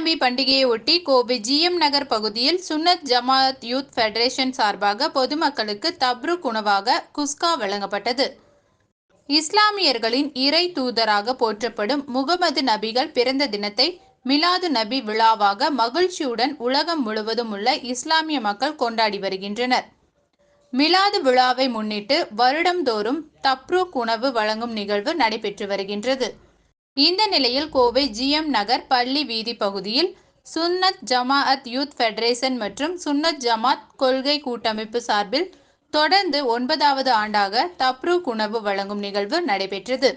நபி பண்டிகையை ஒட்டி கோவை ஜிஎம் நகர் பகுதியில் சுன்னத் ஜமாத் யூத் ஃபெடரேஷன் சார்பாக பொதுமக்களுக்கு தப்ருக் உணவாக குஸ்கா வழங்கப்பட்டது. இஸ்லாமியர்களின் இறை தூதராக போற்றப்படும் முகமது நபிகள் பிறந்த தினத்தை மிலாது நபி விழாவாக மகிழ்ச்சியுடன் உலகம் முழுவதும் உள்ள இஸ்லாமிய மக்கள் கொண்டாடி வருகின்றனர். மிலாது விழாவை முன்னிட்டு வருடம்தோறும் தப்ரூக் உணவு வழங்கும் நிகழ்வு நடைபெற்று வருகின்றது. இந்த நிலையில் கோவை ஜிஎம் நகர் பள்ளி வீதி பகுதியில் சுன்னத் ஜமாஅத் யூத் ஃபெடரேஷன் மற்றும் சுன்னத் ஜமாத் கொள்கை கூட்டமைப்பு சார்பில் தொடர்ந்து ஒன்பதாவது ஆண்டாக தப்ரூக் உணவு வழங்கும் நிகழ்வு நடைபெற்றது.